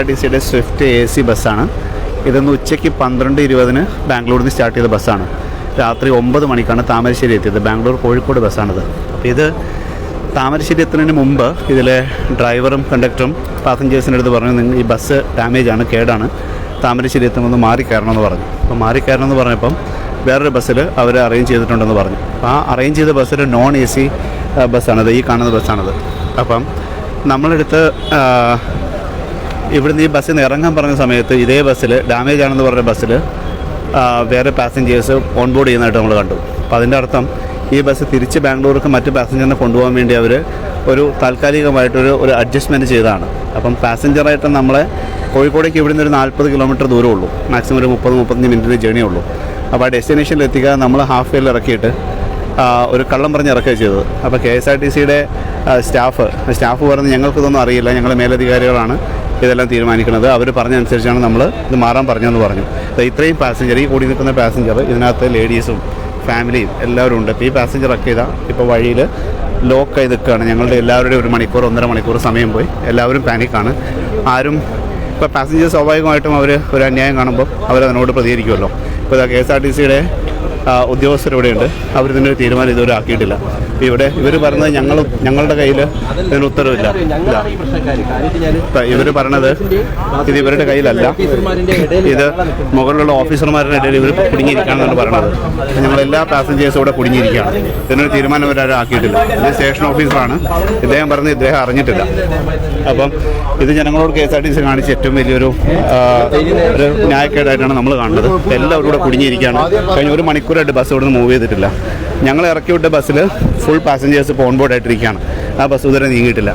R T സിയുടെ swift A C ബസ്സാണ്. ഇതൊന്ന് ഉച്ചയ്ക്ക് പന്ത്രണ്ട് ഇരുപതിന് ബാംഗ്ലൂരിൽ നിന്ന് സ്റ്റാർട്ട് ചെയ്ത ബസ്സാണ്. രാത്രി ഒമ്പത് മണിക്കാണ് താമരശ്ശേരി എത്തിയത്. ബാംഗ്ലൂർ കോഴിക്കോട് ബസ്സാണിത്. അപ്പോൾ ഇത് താമരശ്ശേരി എത്തുന്നതിന് മുമ്പ് ഇതിലെ ഡ്രൈവറും കണ്ടക്ടറും പാസഞ്ചേഴ്സിന്റെ അടുത്ത് പറഞ്ഞു നിങ്ങൾ ഈ ബസ് ഡാമേജ് ആണ് കേടാണ്. താമരശ്ശേരി എത്തുമ്പോൾ മാറി കയറണമെന്ന് പറഞ്ഞു. അപ്പോൾ മാറി കയറണമെന്ന് പറഞ്ഞപ്പം വേറൊരു ബസ്സിൽ അവർ അറേഞ്ച് ചെയ്തിട്ടുണ്ടെന്ന് പറഞ്ഞു. അപ്പോൾ ആ അറേഞ്ച് ചെയ്ത ബസ്സിൽ നോൺ എ സി ബസ്സാണിത് ഈ കാണുന്ന ബസ്സാണിത്. അപ്പം നമ്മളെടുത്ത് ഇവിടുന്ന് ഈ ബസ്സിൽ നിന്ന് ഇറങ്ങാൻ പറഞ്ഞ സമയത്ത് ഇതേ ബസ്സിൽ ഡാമേജ് ആണെന്ന് പറഞ്ഞ ബസ്സിൽ വേറെ പാസഞ്ചേഴ്സ് ഓൺ ബോർഡ് ചെയ്യുന്നതായിട്ട് നമ്മൾ കണ്ടു. അപ്പോൾ അതിന്റെ അർത്ഥം ഈ ബസ് തിരിച്ച് ബാംഗ്ലൂർക്ക് മറ്റ് പാസഞ്ചറിനെ കൊണ്ടുപോകാൻ വേണ്ടി അവർ ഒരു താൽക്കാലികമായിട്ടൊരു ഒരു അഡ്ജസ്റ്റ്മെന്റ് ചെയ്തതാണ്. അപ്പം പാസഞ്ചറായിട്ട് നമ്മളെ കോഴിക്കോടേക്ക് ഇവിടുന്ന് ഒരു നാൽപ്പത് കിലോമീറ്റർ ദൂരം ഉള്ളൂ മാക്സിമം ഒരു മുപ്പത് മുപ്പത്തഞ്ച് മിനിറ്റിന്റെ ജേണി ഉള്ളൂ. അപ്പോൾ ആ ഡെസ്റ്റിനേഷനിൽ എത്തിക്കുക നമ്മൾ ഹാഫ് വേയിൽ ഇറക്കിയിട്ട് ഒരു കള്ളം പറഞ്ഞ് ഇറക്കുകയാണ് ചെയ്തത്. അപ്പോൾ കെ എസ് ആർ ടി സിയുടെ സ്റ്റാഫ് സ്റ്റാഫ് പറഞ്ഞ് ഞങ്ങൾക്കിതൊന്നും അറിയില്ല. ഞങ്ങൾ മേലധികാരികളാണ്. ഇതെല്ലാം തീരുമാനിക്കുന്നത്. അവർ പറഞ്ഞനുസരിച്ചാണ് നമ്മൾ ഇത് മാറാൻ പറഞ്ഞതെന്ന് പറഞ്ഞു. ഇത്രയും പാസഞ്ചർ ഈ കൂടി നിൽക്കുന്ന പാസഞ്ചർ ഇതിനകത്ത് ലേഡീസും ഫാമിലിയും എല്ലാവരും ഉണ്ട്. അപ്പോൾ ഈ പാസഞ്ചറൊക്കെ ഇതാ ഇപ്പോൾ വഴിയിൽ ലോക്കായി നിൽക്കുകയാണ്. ഞങ്ങളുടെ എല്ലാവരുടെയും ഒരു മണിക്കൂർ ഒന്നര മണിക്കൂർ സമയം പോയി. എല്ലാവരും പാനിക്കാണ് ആരും ഇപ്പോൾ പാസഞ്ചർ സ്വാഭാവികമായിട്ടും അവർ ഒരു അന്യായം കാണുമ്പോൾ അവരതിനോട് പ്രതികരിക്കുമല്ലോ. ഇപ്പോൾ ഇതാ കെ എസ് ആർ ടി സിയുടെ ഉദ്യോഗസ്ഥർ ഇവിടെയുണ്ട്. അവരിതിന്റെ ഇതിനൊരു തീരുമാനം ഇതുവരെ ആക്കിയിട്ടില്ല ഇവിടെ ഇവർ പറഞ്ഞത് ഞങ്ങൾ ഞങ്ങളുടെ കയ്യിൽ ഇതിന് ഉത്തരവില്ല. ഇവർ പറഞ്ഞത് ഇത് ഇവരുടെ കയ്യിലല്ല. ഇത് മുകളിലുള്ള ഓഫീസർമാരുടെ ഇടയിൽ ഇവർ കുടുങ്ങിയിരിക്കുകയാണെന്നാണ് പറഞ്ഞത് ഞങ്ങളെല്ലാ പാസഞ്ചേഴ്സും ഇവിടെ കുടുങ്ങിയിരിക്കുകയാണ്. ഇതിനൊരു തീരുമാനം ഇവരാരും ആക്കിയിട്ടില്ല. ഇത് സ്റ്റേഷൻ ഓഫീസറാണ് ഇദ്ദേഹം പറഞ്ഞ് ഇദ്ദേഹം അറിഞ്ഞിട്ടില്ല. അപ്പം ഇത് ജനങ്ങളോട് K S R T C കാണിച്ച ഏറ്റവും വലിയൊരു ഒരു ന്യായക്കേടായിട്ടാണ് നമ്മൾ കാണുന്നത്. എല്ലാവരും ഇവിടെ കുടുങ്ങിയിരിക്കുകയാണ്. കഴിഞ്ഞ ഒരു മണിക്കൂറായിട്ട് ബസ് ഇവിടുന്ന് മൂവ് ചെയ്തിട്ടില്ല. ഞങ്ങൾ ഇറക്കി വിട്ട ബസ്സിൽ ഫുൾ പാസഞ്ചേഴ്സ് ഇപ്പോൾ ഓൺ ബോർഡ് ആയിട്ടിരിക്കുകയാണ്. ആ ബസ് ഇതുവരെ നീങ്ങിയിട്ടില്ല.